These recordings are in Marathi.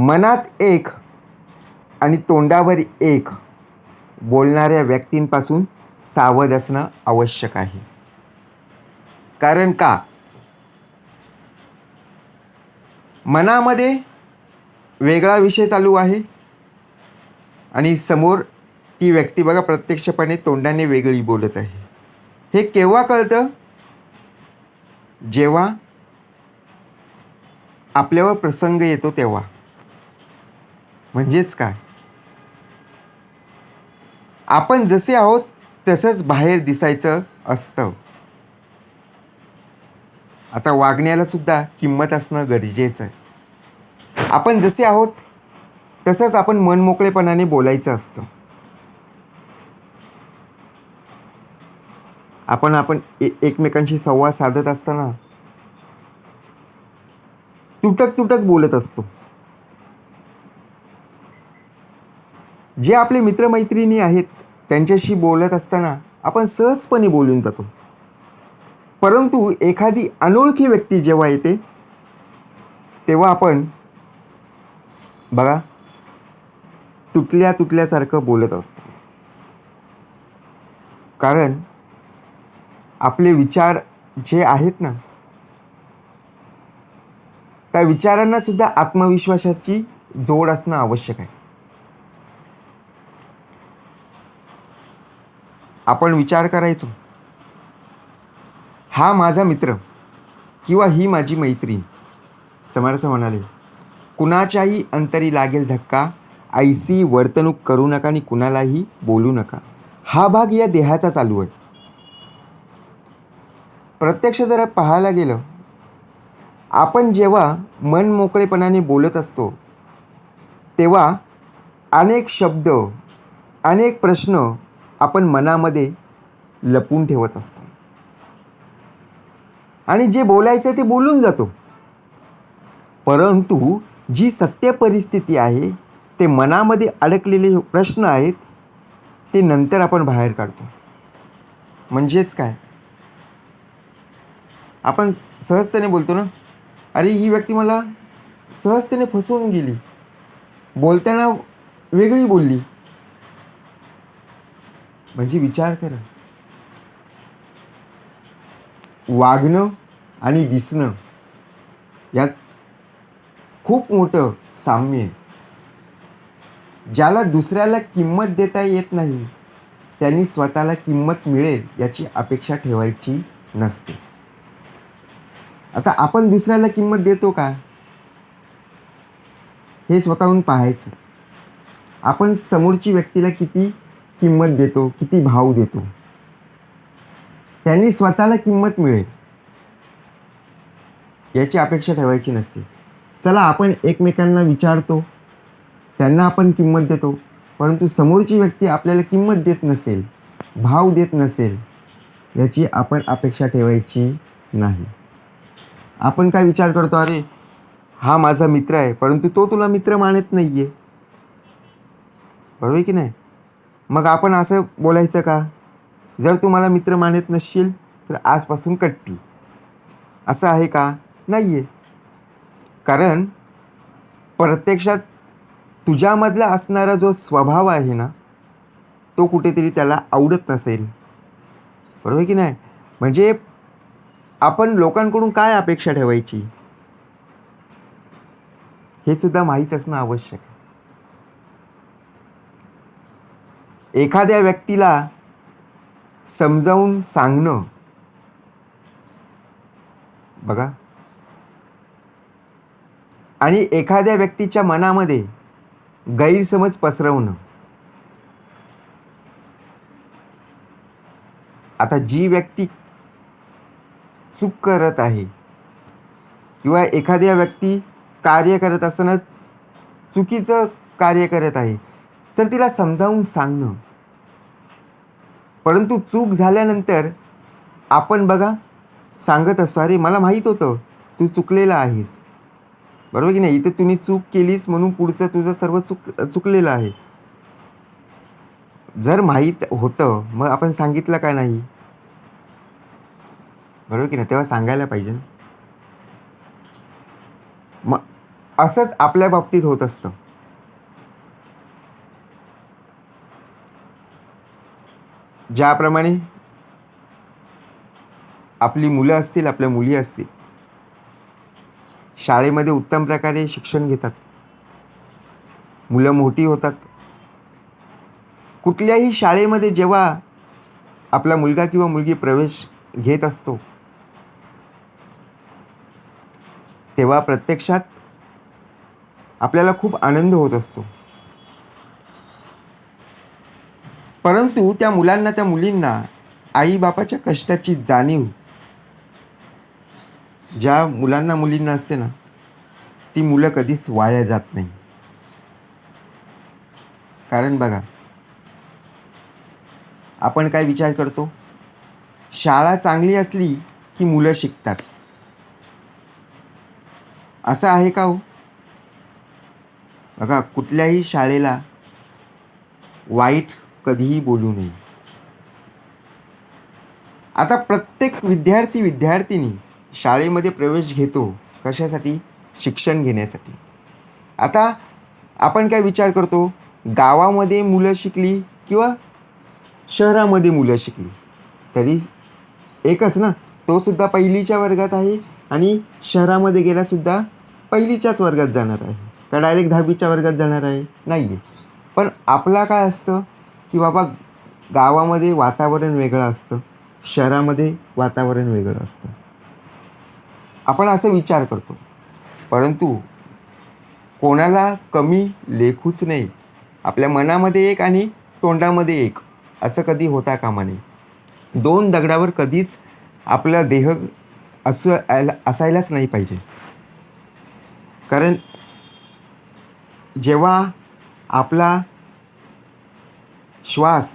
मनात एक आणि तोंडावर एक बोलणाऱ्या व्यक्तींपासून सावध असणं आवश्यक आहे. कारण का? मनामध्ये वेगळा विषय चालू आहे आणि समोर ती व्यक्ती बघा प्रत्यक्षपणे तोंडाने वेगळी बोलत आहे. हे केव्हा कळतं? जेव्हा आपल्यावर प्रसंग येतो तेव्हा. म्हणजेच काय? आपण जसे आहोत तसंच बाहेर दिसायचं असतं. आता वागण्याला सुद्धा किंमत असणं गरजेचं आहे. आपण जसे आहोत तसंच आपण मनमोकळेपणाने बोलायचं असतं. आपण आपण ए एकमेकांशी संवाद साधत असताना तुटक तुटक बोलत असतो. जे आपले मित्रमैत्रिणी आहेत त्यांच्याशी बोलत असताना आपण सहजपणे बोलून जातो. परंतु एखादी अनोळखी व्यक्ती जेव्हा येते तेव्हा आपण बघा तुटल्या तुटल्यासारखं बोलत असतो. कारण आपले विचार जे आहेत ना त्या विचारांनासुद्धा आत्मविश्वासाची जोड असणं आवश्यक आहे. आपण विचार करायचो. हा माझा मित्र किंवा ही माझी मैत्रीण समर्थ म्हणाले कुणाच्याही अंतरी लागेल धक्का ऐसी वर्तणूक करू नका आणि कुणालाही बोलू नका. हा भाग या देहाचा चालू आहे. प्रत्यक्ष जरा पाहायला गेलं आपण जेव्हा मन मोकळेपणाने बोलत असतो तेव्हा अनेक शब्द अनेक प्रश्न आपण मनामध्ये लपून ठेवत असतो. आणि जे बोलायचं ते बोलून जातो. परंतु जी सत्य परिस्थिती आहे ते मनामध्ये अडकलेले प्रश्न आहेत ते नंतर आपण बाहेर काढतो. म्हणजेच काय? आपण सहजतेने बोलतो ना? अरे ही व्यक्ती मला सहजतेने फसवून गेली. बोलताना वेगळी बोलली. म्हणजे विचार करा. वागणं आणि दिसणं यात खूप मोठं साम्य आहे. ज्याला दुसऱ्याला किंमत देता येत नाही त्यांनी स्वतःला किंमत मिळेल याची अपेक्षा ठेवायची नसते. आता आपण दुसऱ्याला किंमत देतो का? हे स्वतःहून पाहायचं. आपण समोरची व्यक्तीला किती किंमत देतो किती भाव देतो. त्यांनी स्वतःला किंमत मिळेल. याची अपेक्षा ठेवायची नसते. चला आपण एकमेकांना विचारतो. त्यांना आपण किंमत देतो. परंतु समोरची व्यक्ती आपल्याला किंमत देत नसेल भाव देत नसेल याची आपण अपेक्षा ठेवायची नाही. आपण काय विचार करतो? अरे हा माझा मित्र आहे परंतु तो तुला मित्र मानत नाही आहे बरोबर आहे की नाही? मग आपण असं बोलायचं का? जर तुम्हाला मित्र मानत नसशील तर आजपासून कट्टी. असं आहे का? नाही आहे कारण प्रत्यक्षात तुझ्यामधला असणारा जो स्वभाव आहे ना तो कुठेतरी त्याला आवडत नसेल. बरोबर आहे की नाही? म्हणजे आपण लोकांकडून काय अपेक्षा ठेवायची? हे सुद्धा माहीत असणं आवश्यक आहे एखाद्या व्यक्तीला समजावून सांगणं. बघा. आणि एखाद्या व्यक्तीच्या मनामध्ये गैरसमज पसरवणं. आता जी व्यक्ती चूक करत आहे किंवा एखाद्या व्यक्ती कार्य करत असतानाच चुकीचं कार्य करत आहे तर तिला समजावून सांगणं परंतु चूक झाल्यानंतर आपण बघा सांगत असतो अरे मला माहीत होतं तू चुकलेला आहेस. बरोबर की नाही? इथं तुम्ही चूक केलीस म्हणून पुढचं तुझं सर्व चुक चुकलेलं आहे. जर माहीत होतं मग आपण सांगितलं का नाही? बरोबर की नाही? तेव्हा सांगायला पाहिजे ना. मग असंच आपल्या बाबतीत होत असतं. ज्याप्रमाणे आपली मुलं असतील आपल्या मुली असतील शाळेमध्ये उत्तम प्रकारे शिक्षण घेतात. मुलं मोठी होतात. कुठल्याही शाळेमध्ये जेव्हा आपला मुलगा किंवा मुलगी प्रवेश घेत असतो तेव्हा प्रत्यक्षात आपल्याला खूप आनंद होत असतो. परंतु त्या मुलांना त्या मुलींना आईबापाच्या कष्टाची जाणीव ज्या मुलांना मुलींना असते ना ती मुलं कधीच वाया जात नाही. कारण बघा आपण काय विचार करतो? शाळा चांगली असली की मुलं शिकतात. असं आहे का हो? बघा कुठल्याही शाळेला वाईट कधीही बोलू नये. आता प्रत्येक विद्यार्थी विद्यार्थिनी शाळेमध्ये प्रवेश घेतो कशासाठी? शिक्षण घेण्यासाठी. आता आपण काय विचार करतो? गावामध्ये मुलं शिकली किंवा शहरामध्ये मुलं शिकली? तरी एकच ना? तो सुद्धा पहिलीच्या वर्गात आहे आणि शहरामध्ये गेलासुद्धा पहिलीच्याच वर्गात जाणार आहे. का डायरेक्ट दहावीच्या वर्गात जाणार आहे? नाही आहे पण आपला काय असतं? की बाबा गावामध्ये वातावरण वेगळं असतं शहरामध्ये वातावरण वेगळं असतं. आपण असं विचार करतो. परंतु कोणाला कमी लेखूच नाही. आपल्या मनामध्ये एक आणि तोंडामध्ये एक. असं कधी होता कामा नये. दोन दगडावर कधीच आपला देह असं असायलाच नाही पाहिजे. कारण जेव्हा आपला श्वास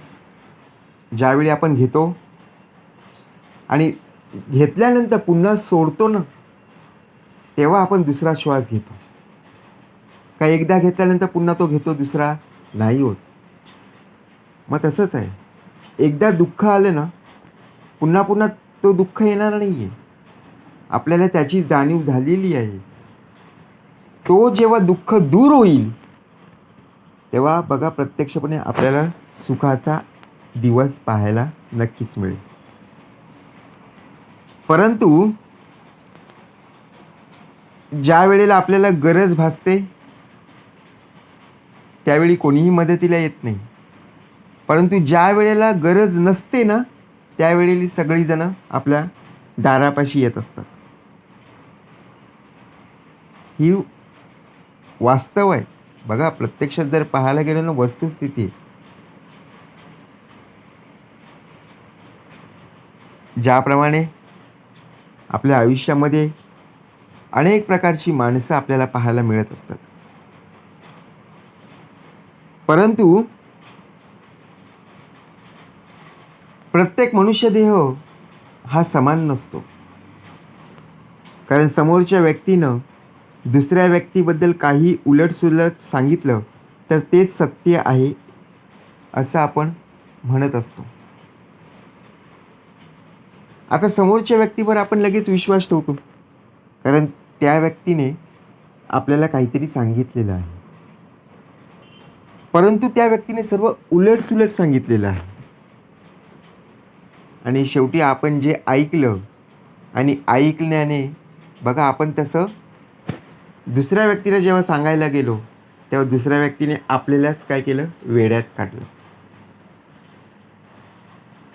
ज्यावेळी आपण घेतो आणि घेतल्यानंतर पुन्हा सोडतो ना तेव्हा आपण दुसरा श्वास घेतो. का एकदा घेतल्यानंतर पुन्हा तो घेतो दुसरा नाही होत. मग तसंच आहे. एकदा दुःख आलं ना पुन्हा पुन्हा तो दुःख येणार नाही आहे आपल्याला त्याची जाणीव झालेली आहे. तो जेव्हा दुःख दूर होईल तेव्हा बघा प्रत्यक्षपणे आपल्याला सुखाचा दिवस पाहायला नक्कीच मिळेल. परंतु ज्या वेळेला आपल्याला गरज भासते त्यावेळी कोणीही मदतीला येत नाही. परंतु ज्या वेळेला गरज नसते ना त्यावेळेला सगळीजणं आपल्या दारापाशी येत असतात. ही वास्तव आहे. बघा प्रत्यक्षात जर पाहायला गेलं ना वस्तुस्थिती ज्याप्रमाणे आपल्या आयुष्यामध्ये अनेक प्रकारची माणसं आपल्याला पाहायला मिळत असतात. परंतु प्रत्येक मनुष्यदेह हा समान नसतो. कारण समोरच्या व्यक्तीनं दुसऱ्या व्यक्तीबद्दल काही उलटसुलट सांगितलं तर तेच सत्य आहे असं आपण म्हणत असतो. आता समोरच्या व्यक्तीवर आपण लगेच विश्वास ठेवतो. कारण त्या व्यक्तीने आपल्याला काहीतरी सांगितलेलं आहे. परंतु त्या व्यक्तीने सर्व उलटसुलट सांगितलेलं आहे. आणि शेवटी आपण जे ऐकलं आणि ऐकल्याने बघा आपण तसं दुसऱ्या व्यक्तीला जेव्हा सांगायला गेलो तेव्हा दुसऱ्या व्यक्तीने आपल्यालाच काय केलं? वेड्यात काढलं.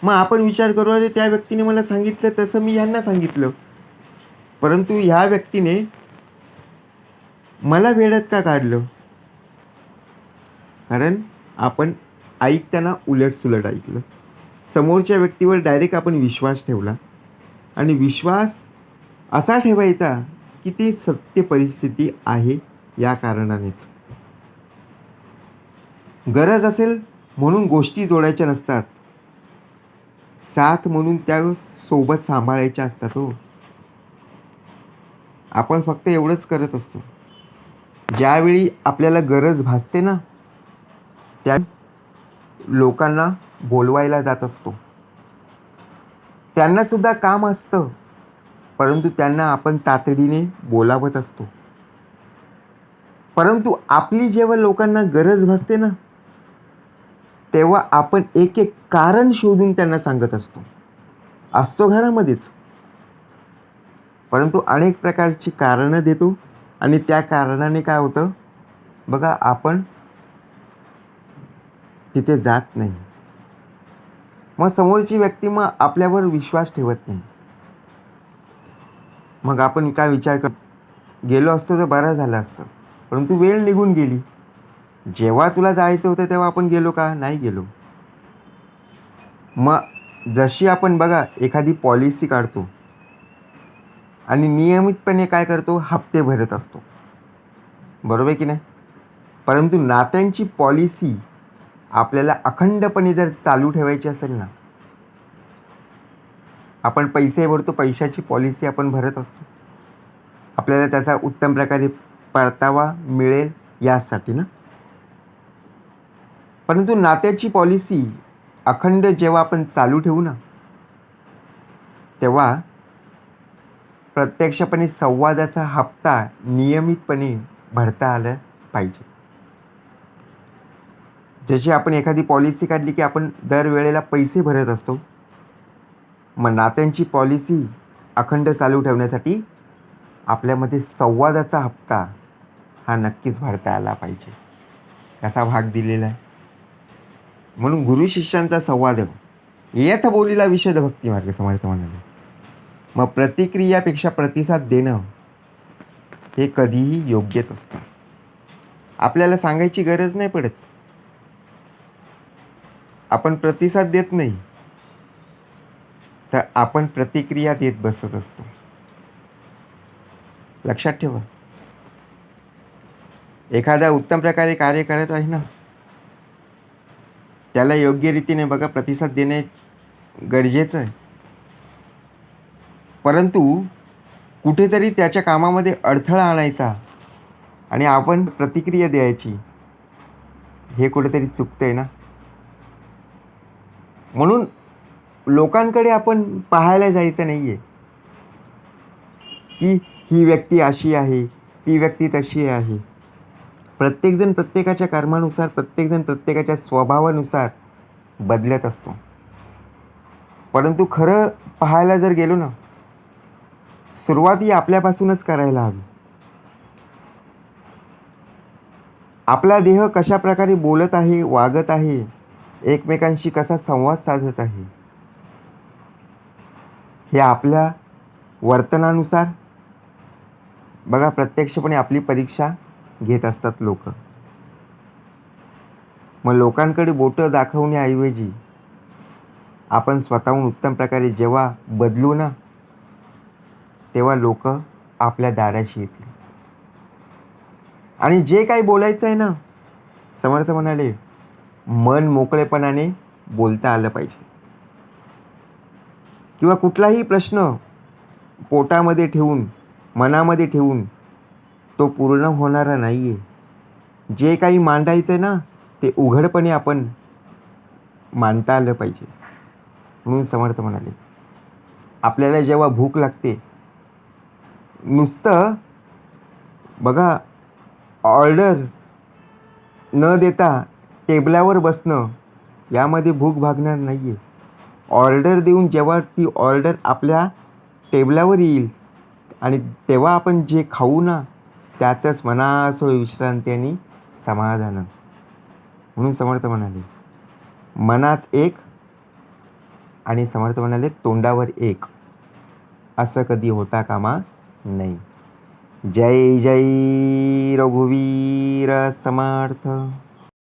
मग आपण विचार करू अरे त्या व्यक्तीने मला सांगितलं तसं मी ह्यांना सांगितलं. परंतु ह्या व्यक्तीने मला वेळात का काढलं? कारण आपण ऐकताना उलटसुलट ऐकलं. समोरच्या व्यक्तीवर डायरेक्ट आपण विश्वास ठेवला. आणि विश्वास असा ठेवायचा की ती सत्य परिस्थिती आहे या कारणानेच. गरज असेल म्हणून गोष्टी जोडायच्या नसतात. साथ म्हणून त्या सोबत सांभाळायच्या असतात हो. आपण फक्त एवढंच करत असतो. ज्यावेळी आपल्याला गरज भासते ना त्या लोकांना बोलवायला जात असतो. त्यांनासुद्धा काम असतं परंतु त्यांना आपण तातडीने बोलावत असतो. परंतु आपली जेव्हा लोकांना गरज भासते ना तेव्हा आपण एक एक कारण शोधून त्यांना सांगत असतो. असतो घरामध्येच परंतु अनेक प्रकारची कारणं देतो आणि त्या कारणाने काय होतं? बघा आपण तिथे जात नाही. मग समोरची व्यक्ती मग आपल्यावर विश्वास ठेवत नाही. मग आपण काय विचार कर गेलो असतो तर बरं झालं असतं. परंतु वेळ निघून गेली. जेव्हा तुला जायचं होतं तेव्हा आपण गेलो का? नाही गेलो. मग जशी आपण बघा एखादी पॉलिसी काढतो आणि नियमितपणे काय करतो? हप्ते भरत असतो. बरोबर की नाही? परंतु नात्यांची पॉलिसी आपल्याला अखंडपणे जर चालू ठेवायची असेल ना आपण पैसे भरतो पैशाची पॉलिसी आपण भरत असतो. आपल्याला त्याचा उत्तम प्रकारे परतावा मिळेल यासाठी ना? परंतु नात्याची पॉलिसी अखंड जेव्हा आपण चालू ठेवू ना तेव्हा प्रत्यक्षपणे संवादाचा हप्ता नियमितपणे भरता आला पाहिजे. जशी आपण एखादी पॉलिसी काढली की आपण दरवेळेला पैसे भरत असतो मग नात्यांची पॉलिसी अखंड चालू ठेवण्यासाठी आपल्यामध्ये संवादाचा हप्ता हा नक्कीच भरता आला पाहिजे. कसा भाग दिलेला आहे? म्हणून गुरु शिष्यांचा संवाद येथ बोलीला विषद भक्ती मार्ग समर्थ म्हणाले मग प्रतिक्रियापेक्षा प्रतिसाद देणं हे कधीही योग्यच असतं. आपल्याला सांगायची गरज नाही पडत. आपण प्रतिसाद देत नाही. तर आपण प्रतिक्रिया देत बसत असतो. लक्षात ठेवा. एखादा उत्तम प्रकारे कार्य करत आहे ना त्याला योग्य रीतीने बघा प्रतिसाद देणे गरजेचं आहे. परंतु कुठेतरी त्याच्या कामामध्ये अडथळा आणायचा आणि आपण प्रतिक्रिया द्यायची हे कुठेतरी चुकतं आहे ना? म्हणून लोकांकडे आपण पाहायला जायचं नाही आहे की ही व्यक्ती अशी आहे ती व्यक्ती तशी आहे. प्रत्येकजण प्रत्येकाच्या कर्मानुसार प्रत्येकजण प्रत्येकाच्या स्वभावानुसार बदलत असतो. परंतु खरं पाहायला जर गेलो ना सुरुवात ही आपल्यापासूनच करायला हवी. आपला देह कशा प्रकारे बोलत आहे वागत आहे एकमेकांशी कसा संवाद साधत आहे हे आपल्या वर्तनानुसार बघा प्रत्यक्षपणे आपली परीक्षा घेत असतात लोक. मग लोकांकडे बोटं दाखवण्याऐवजी आपण स्वतःहून उत्तम प्रकारे जेव्हा बदलू ना तेव्हा लोक आपल्या दाराशी येतील. आणि जे काही बोलायचं आहे ना समर्थ म्हणाले मन मोकळेपणाने बोलता आलं पाहिजे. किंवा कुठलाही प्रश्न पोटामध्ये ठेवून मनामध्ये ठेवून तो पूर्ण होणारा नाही आहे जे काही मांडायचं आहे ना ते उघडपणे आपण मांडता आलं पाहिजे. म्हणून समर्थ म्हणाले. आपल्याला जेव्हा भूक लागते नुसतं बघा ऑर्डर न देता टेबलावर बसणं यामध्ये भूक भागणार नाही आहे ऑर्डर देऊन जेव्हा ती ऑर्डर आपल्या टेबलावर येईल आणि तेव्हा आपण जे खाऊ ना त्यातच मना असो विश्रांती आणि समाधान. म्हणून समर्थ म्हणाले मनात एक आणि समर्थ म्हणाले तोंडावर एक. असं कधी होता कामा नाही जय जय रघुवीर समर्थ.